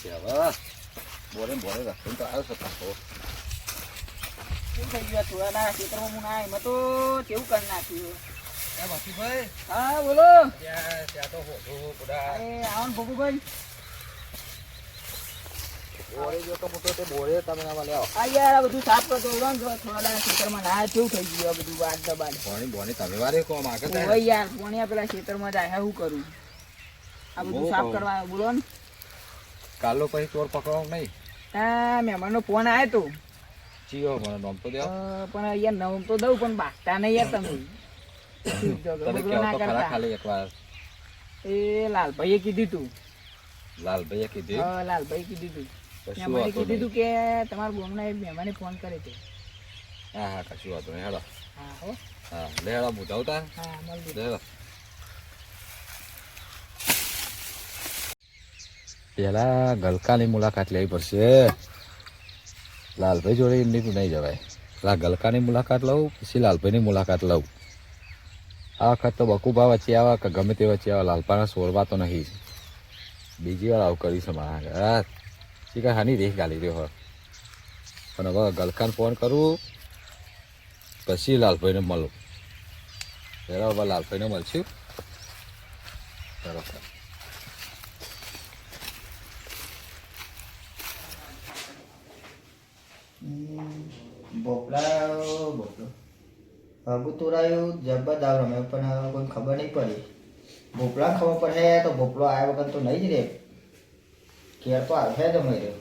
છે હવે બોરે ને બોરે રસ્તો તો આવ્યો છે પાછો શું થઈ ગયું આ થોડાના ખેતરમાં હું ના આવ્યો. મેં તો કેવું કરી નાખ્યું એ વાસીભાઈ હા બોલો ત્યાં ત્યાં તો હોતો બધા અરે આવો ને બોરે જો તો મોટો તે બોરે તમે ના મળ્યા આ યાર આ બધું સાફ કરતો ને જો થોડાના ખેતરમાં ના કેવું થઈ ગયું બધું વાત દબાણ ભણી ભણી તમે વારે કોમ આગળ ઓય યાર પોણિયા પેલા ખેતરમાં જાય હું કરું આ બધું સાફ કરવા બોલો ને કાલો પછી ચોર પકડો નહીં. આ મહેમાનનો ફોન આવ્યો તો. જીઓ મને નોમ તો દેવો પણ યાર નવું તો દઉં પણ બાકતા નહીં યાર તમે. તમે કહો તો ખરા ખાલી એકવાર. એ લાલભાઈએ કીધું તું. લાલભાઈએ કીધું? હા લાલભાઈ કીધું તું. મહેમાને કીધું તું કે તમારા બોમના એક મહેમાને ફોન કરે છે. હા હા કશું વાતો નહીં. હેડો. હા હો. હા લે હેડો હા મળી લે હેડો. પેલા ગલકાની મુલાકાત લેવી પડશે. લાલભાઈ જોડે એમની નહીં જવાય. પેલા ગલકાની મુલાકાત લઉં, પછી લાલભાઈની મુલાકાત લઉં. આ વખત તો બકુભા વચ્ચે આવા કે ગમે તે વચ્ચે આવા લાલપાના સોરવા તો નહીં. બીજી વાર આવું કરીશું મારા શીખા હાની રેખ ગાલી રહ્યો હોય પણ હવે ગલકાને ફોન કરું, પછી લાલભાઈને મળું. પહેલાં હવે લાલભાઈને મળશું. બરોબર ભોપલા ભોપલો હગું તોરાયું જબ્બર દાવ રમે પણ હવે કોઈ ખબર નહીં પડી. ભોપલા ખબર પડે તો ભોપલો આવ્યા વગર તો નહીં જ રે. ઘેર તો આવે જ અમે રહ્યો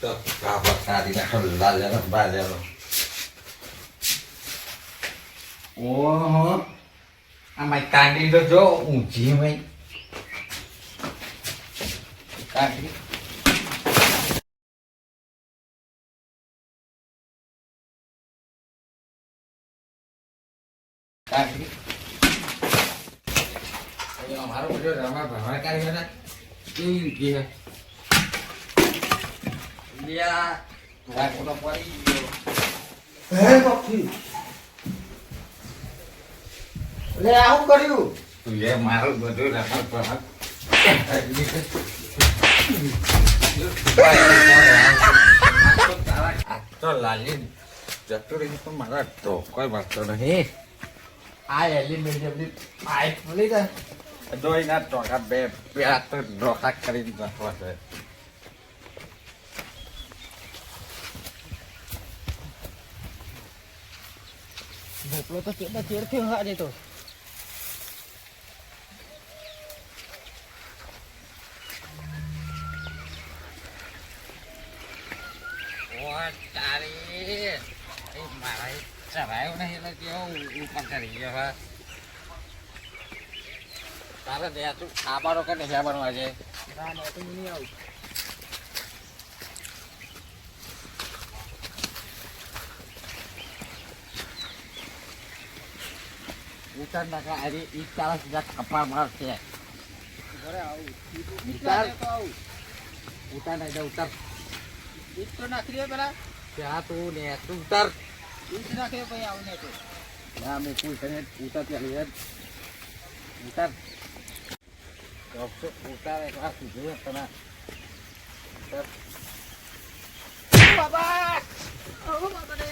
તો કાપડ કાઢી નાખો લાલ જાનો બાર જાનો ઓહો આ મારી કાંડી તો જો ઊંચી ભાઈ કાંડી. કાંડી. અમારો બધો રમા ભરવા કાઢી ને, કેવી રીતે પડી ગયો. હે પક્ષી લે આવું કર્યું? તું એ મારું બધું રમત આ તો લાલી જતું રહી પણ મારા કોઈ વાંચતો નહીં. આ એલિમેન્ટ એમની પાઇપ મળી જાય દોઈના ટોકા બે બે તો ડોકા કરીને નાખવા છે. ભોપલો તો ચેડા થયો આજે તો ઓ તારી એ મારા ચરાયો નહીં એટલે કેવો ઉપર કરી હા તારે દે તું ખાવાનો કે નહીં ખાવાનો આજે ના ના તો નહીં આવું ઉતાર. નાખા અરે ઈ ચાલીસ હજાર કપાળ મારશે ઘરે આવું વિચાર. તો આવું ઉતાર દે ઉતાર ઈટ તો નાખી દે પેલા? ત્યાં તું ને તું ઉતાર. ઈટ નાખી દે પછી આવું ને તો. ના મેં કોઈ તને ઉતાર ત્યાં લઈ ઉતાર ઉતાર એક વાર સીધું તને ઉતાર બાબા ઓ બાબા રે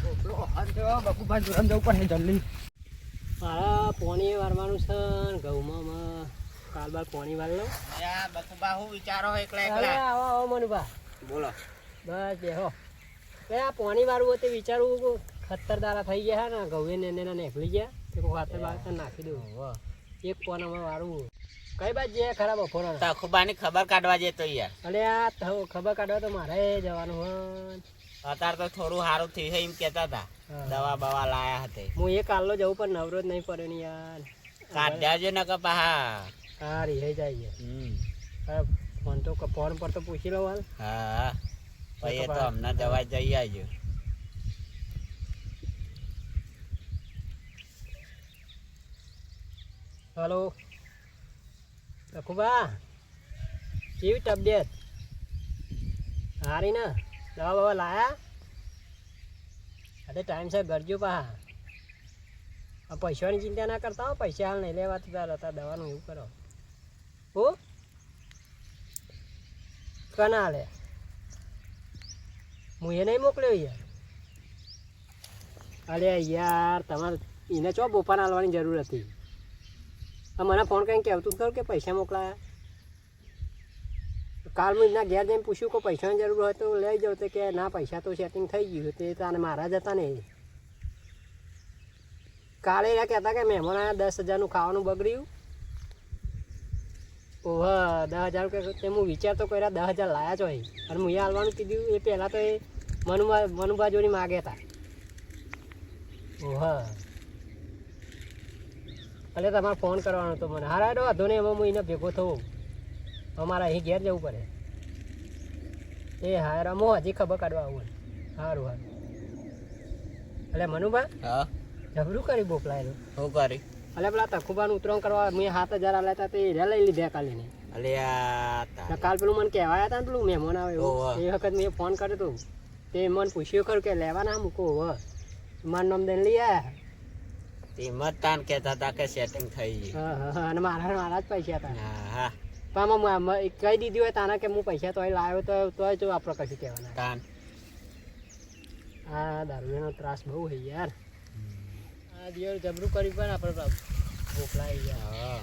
ભોપલો આજે બકુભાઈ જોડે જવું પડે જલ્દી મારા પોણી વારવાનું છે ને ઘઉંમાં માં કાલ બાર પાણી વાળ લો બકુબા હું વિચારો એકલા આવો આવો મનુભા. બોલો. બસ બેહો હો. આ પાણી વાળું હોય તે વિચારવું ખતર દારા થઈ ગયા હે ને ગવે ને એને નીકળી ગયા. તે ખાતર બાતર નાખી દઉં. એક પોનામાં વાળવું કઈ બાજુ જે ખરાબ બપોર? તખુબાની ખબર કાઢવા જતો યાર. અરે આ થ- ખબર કાઢવા તો મારે જવાનું હોય. અત્યારે તો થોડું સારું થયું છે એમ કેતા હતા. દવા બવા લાયા હતા. હું એ કાલનો જવું પણ નવરો જ નહીં પડ્યો યાર. કાઢ્યા છે ને કે પા હા થઈ જાય છે. ફોન તો ફોન પર તો પૂછી લો હાલ. હા પછી તો હમણાં દવા જઈ આવજો હલો. લખુબા કેવી તબિયત? હારી ને? દવા બવા લાયા? અરે ટાઈમસર ગરજો પા આ પૈસાની ચિંતા ના કરતા હો પૈસા હાલ નહીં લેવા તો હતા દવાનું એવું કરો. હો? કના હાલે હું એ નહીં મોકલ્યો યાર. અરે યાર, તમારે એને ચો બોપાને હાલવાની જરૂર હતી? મને ફોન કરીને કહેતું ખરું કે પૈસા મોકલાયા. કાલ હું એના ઘેર જઈને પૂછ્યું કે પૈસાની જરૂર હોય તો લઈ જાઉં તો કે ના, પૈસા તો સેટિંગ થઈ ગયું તે તાને મારા જ હતા ને કાલે એ કહેતા કે મહેમાન આવ્યા દસ હજારનું ખાવાનું બગડ્યું. ઓહ દસ હજાર કે તે હું વિચાર તો કર્યા દસ હજાર લાયા છો અહીં. અને હું અહીંયા હાલવાનું કીધું એ પહેલાં તો એ મનુભા મનુભા જોડી માગ્યા હતા. ઓહ. એટલે તમારે ફોન કરવાનો હતો મને. હારા વાંધો નહીં એમાં હું એને ભેગો થવું. અમારે અહીં ઘેર જવું પડે. એ હારા હું હજી ખબર કાઢવા આવું સારું સારું એટલે મનુભા હા. જબરું કરી બોકલાયેલું શું કરી. એટલે પેલા તખુબાનું ઉતરણ કરવા મેં સાત હજાર આલ્યા હતા તે રે લઈ લીધા કાલે ને અલ્યા કાલ પેલું મને કહેવાયા હતા ને પેલું મહેમાન આવે એ વખત મેં ફોન કર્યો હતો તે મને પૂછ્યું ખરું કે લેવાના મૂકો હવે. મારું નામ દઈને લઈ આવ્યા કિંમત તાન કહેતા હતા કે સેટિંગ થઈ ગઈ હા હા હા અને મારા મારા જ પૈસા હતા. હા હા. પણ કહી દીધી હોય તાના કે હું પૈસા તોય લાવ્યો તો તોય જો આપણે કશું કહેવાના. તાન. આ દારૂનો ત્રાસ બહુ હોય યાર. આ દિવસ જબરું કરી પણ આપણે મોકલાઈ ગયા. હા.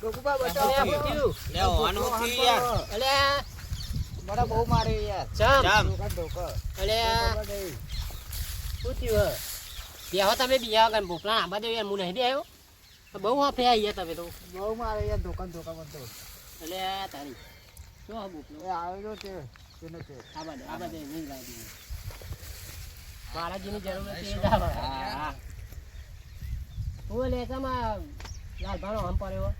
ગોકુબા આ લે યાર. અલે આ બહુ મારે યાર. ચમ. જામ અલે આ હે બેહો તમે બીજા વગર ભોપલા? આંબા દેવ યાર હું નહીં બેહ્યો બહુ હાફે આવી ગયા તમે તો. બહુ મારે યાર દુકાન દુકાન બધો. અલે તારી. શું હા આવેલો છે તેને છે. આ દે આબા દે નહીં લાગી જરૂર આવે. હા હું લે તમાર લાલભાનો આમ પડ્યો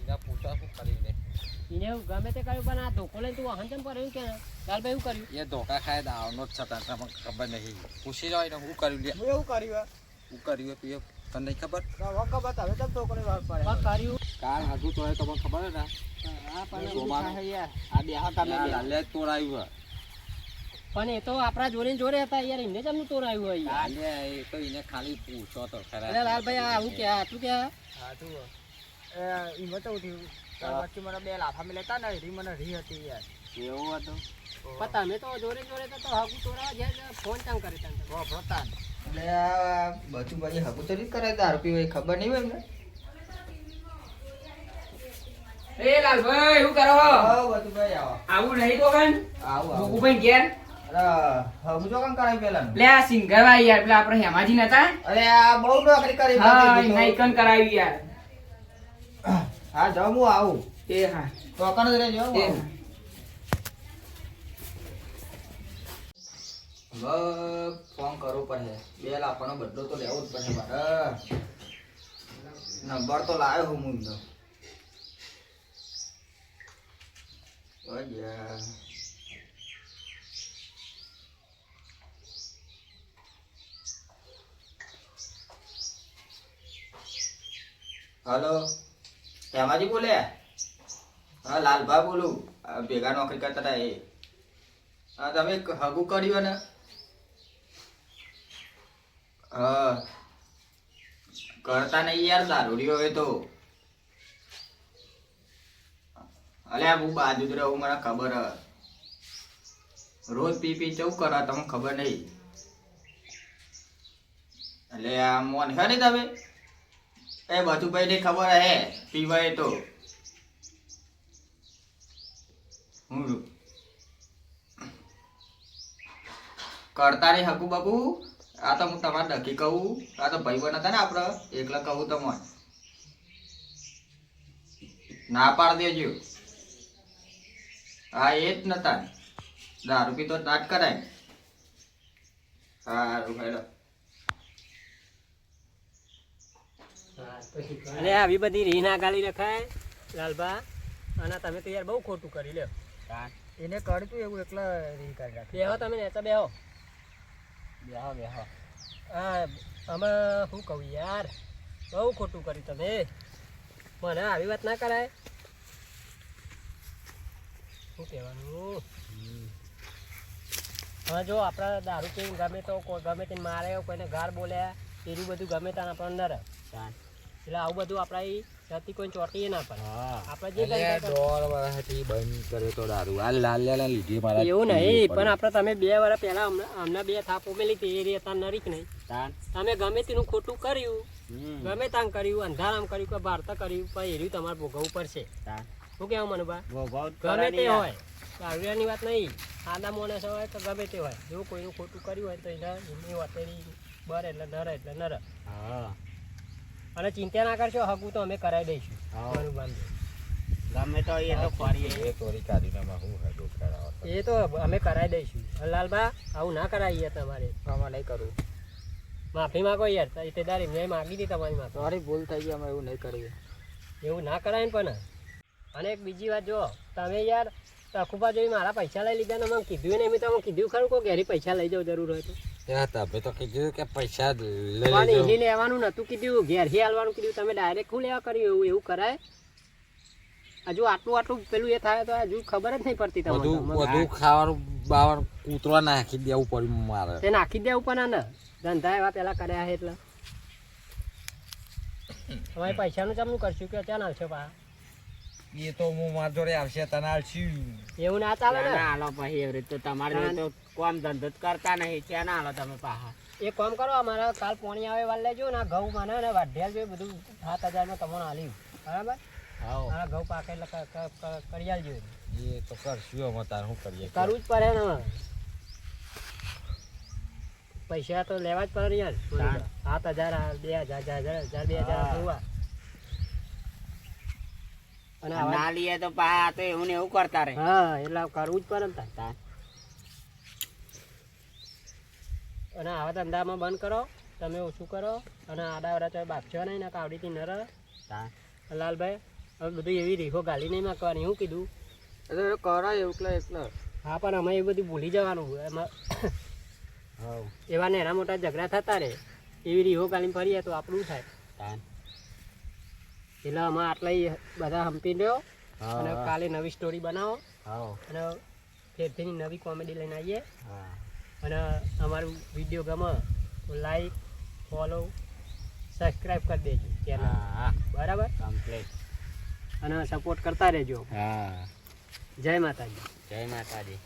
એના શું ગમે તે કર્યું પણ આ ધોકો લઈને તું વાહન ચમ પડ્યું કે લાલભાઈ એવું કર્યું? એ ધોકા ખાય દાવનો જ છે તને ખબર નહીં. પૂછી લો ને હું કર્યું લે? એવું કર્યું હું? કર્યું તું એ તને નહીં ખબર? ખબર હવે તમ તો કરી વાર કર્યું. કાલ હજુ તો તમને ખબર હે ને? પણ આ બે હા તમે લાલે તોડાયું પણ એ તો આપણા જોડે જોડે હતા યાર એમને જ એમનું તોર આવ્યું હોય. યાર. એ તો એને ખાલી પૂછો તો ખરા. અરે લાલભાઈ આ હું કે તું કે હા તું એ ઈમાં તો તાર મને બે લાફા મેલેતા ને રી મને રી હતી યાર. એવું હતું? પણ તમે તો જોડે જોડે તો તો હાકુ તોરાવા જાય ફોન કામ કરે તને વો ભોતાન એટલે આ બધું ભાઈ હગું તો નહીં કરે દારૂ પીવે ખબર નહીં હોય એમને? એ લાલભાઈ શું કરો? આવો બધું ભાઈ આવો. આવું નહીં તો કન આવું આવો. ગોકુભાઈ ઘેર? હગું તો કામ કરાવી પેલા લે આ સિંગરવા યાર પેલા આપણે હેમાજી નતા અરે આ બહુ નોકરી કરી હા તો. નાઈકન કરાવી યાર હા જાઉં હું આવું એ હા તો અકાણ જ રહેજો એ આવું. હા. હવે ફોન કરવો પડે બે લાખનો બદલો તો લેવો જ પડે મારે નંબર તો લાવ્યો હું હું. અయ్యા. હલો. હેમાજી બોલે? હા, લાલભા બોલું. ભેગા નોકરી કરતા હતા એ. હા, તમે હગું કર્યું ને હા. કરતા નહીં યાર દારૂડિયો હવે તો. અલે હું બાજુ જ રહું, મને ખબર રોજ પી પી ચૌ કરા, તમને ખબર નહીં. એટલે આ મોન હે ને તમે? એ બધું ને ખબર હે, પીવાય તો. હું કરતા રે હકુ બકુ. આ તો હું તમારે ડકી કહું, આ તો ભાઈ બન હતા ને આપણે એકલા કહું તમને. ના પાડ દેજો. હા, એ જ નતા. દારૂ પીતો નાટ કરાય. સારું હેલો. અરે આવી બધી રી ના ગાલી રખાય લાલભા અને તમે તો યાર બહુ ખોટું કરી લ્યો. એને કરતું એવું એકલા રી કરી રાખે. બેહો તમે નેતા બેહો. બેહો બેહો. હા અમે શું કહું યાર બહુ ખોટું કર્યું તમે. મને આવી વાત ના કરાય. શું કહેવાનું? હા જો આપણા દારૂ પીને ગમે તો ગમે તેને મારે કોઈને ગાર બોલ્યા એવું બધું ગમે ત્યાં આપણને ન રહે એટલે આવું બધું આપણા જાતિ કોઈ ચોટીએ ના પડે. આપણે જે તો- વર્ષથી બંધ કર્યો તો દારૂ. આ લાલ લાલ લીધી મારા એવું નહીં પણ આપણે તમે બે વર્ષ પહેલા હમણાં બે થાપ ઉમેલી હતી એ રીતે તાર નરી નહીં. તમે ગમે તેનું ખોટું કર્યું ગમે તાંગ કર્યું અંધારામ કર્યું કે ભારત કર્યું પણ એર્યું તમારે ભોગવવું પડશે. શું કહેવું મનુભા ગમે તે હોય દારૂડિયાની વાત નહીં આદા માણસ હોય કે ગમે તે હોય. જો કોઈનું ખોટું કર્યું હોય તો એને એમની વતેરી બરે એટલે નરે એટલે નર. અને ચિંતા ના કરશો હકું તો અમે કરાવી દઈશું. ગમે તો એ તો ફરીએ એ તોરી કાઢીને શું એ તો અમે કરાવી દઈશું. લાલબા આવું ના કરાવીએ તમારે. આમાં નહીં કરવું માફી માંગો યાર ઈતેદારી મેં માગી હતી તમારી માફી મારી ભૂલ થઈ ગઈ અમે એવું નહીં કરવું એવું ના કરાય ને પણ. અને એક બીજી વાત જો તમે યાર તખુબા જોઈ મારા પૈસા લઈ લીધા ને મને કીધું નહીં મેં તમે કીધું ખરું કો ઘેરી પૈસા લઈ જાવ જરૂર હોય તો. તમે તો કીધું કે પૈસા લઈ લેવાનું નતું કીધું. ઘેરથી હાલવાનું કીધું. તમે ડાયરેક્ટ હું લેવા કર્યું એવું એવું કરાય? હજુ આટલું આટલું પેલું એ થાય તો હજુ ખબર જ નહીં પડતી તમને. બધું તમને. બધું ખાવાનું બાવાનું કૂતરા નાખી દેવું પડ્યું મારે. તે નાખી દેવું પણ ને ધંધા એવા પેલા કર્યા છે એટલે. તમારે પૈસાનું ચમનું કરશું? કે ત્યાં નાખશો પા એ તો હું માર જોડે આવશે તને આવશું એવું ના ચાલે ને? હાલો પછી એવી રીતે તમારે તો કોમ ધંધો કરતા નહીં ત્યાં ના હાલો તમે પાહા એ કોમ કરો અમારા કાલ પોણી આવે વાળ લેજો ને ઘઉં મને ને વાઢિયાલ જોઈએ બધું સાત હજારમાં તમને હાલ્યું બરાબર? હા મારા ઘઉં પાકે એટલે કરી આલજો એ તો કરશું અમે તાર શું કરીએ? કરવું જ પડે ને પૈસા તો લેવા જ પડે યાર. સાત હજાર બે હજાર હજાર હજાર હજાર બે હજાર જોવા. અને ના લઈએ તો પા તો એવું ને એવું કરતા રહે. હા એટલે કરવું જ પડે ને તાર. અને આવા ધંધામાં બંધ કરો તમે ઓછું કરો અને આડા વડા તો બાપશો નહીં ને કાવડીથી ન રહે લાલભાઈ હવે બધું એવી રીખો ગાલી નહીં માગવાની શું કીધું? એટલે એવું એકલો એકલો. હા પણ અમે એ બધું ભૂલી જવાનું. એમાં એવા ને એના મોટા ઝઘડા થતા રહે. એવી રીહો ગાલી ફરીએ તો આપણું થાય. એટલે અમે આટલા બધા હંપી રહ્યો. અને. કાલે નવી સ્ટોરી બનાવો. અને ફેરથી નવી કોમેડી લઈને આવીએ. હા. અને અમારું વીડિયો ગમે તો લાઈક ફોલો સબસ્ક્રાઈબ કરી દેજો ચેનલ બરાબર? કમ્પ્લીટ અને સપોર્ટ કરતા રહેજો. હા. જય માતાજી. જય માતાજી.